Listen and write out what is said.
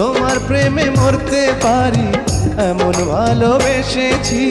তোমার প্রেমে মরতে পারি এমন ভালোবেসেছি।